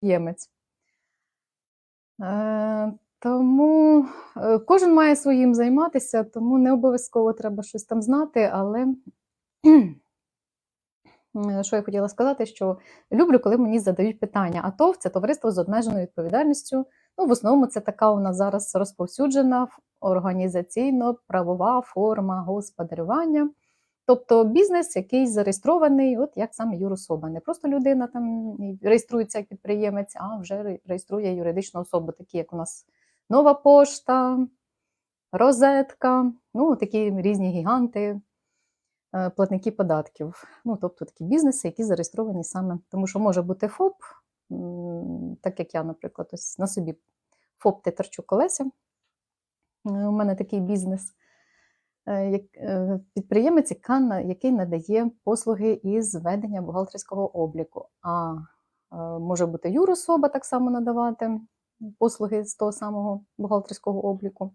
підприємець. Е, Тому е, кожен має своїм займатися, тому не обов'язково треба щось там знати, але е, що я хотіла сказати, що люблю, коли мені задають питання. А ТОВ це товариство з обмеженою відповідальністю. Ну, в основному це така у нас зараз розповсюджена організаційно-правова форма господарювання. Тобто бізнес, який зареєстрований, от як саме юрособа. Не просто людина там реєструється як підприємець, а вже реєструє юридичну особу, такі як у нас нова пошта, розетка, ну такі різні гіганти, е, платники податків. Ну, тобто такі бізнеси, які зареєстровані саме, тому що може бути ФОП, так як я, наприклад, ось на собі ФОП Тетерчук Колеся. Е, У мене такий бізнес. Е, е, Підприємець, який надає послуги із ведення бухгалтерського обліку. А е, може бути юрособа так само надавати послуги з того самого бухгалтерського обліку.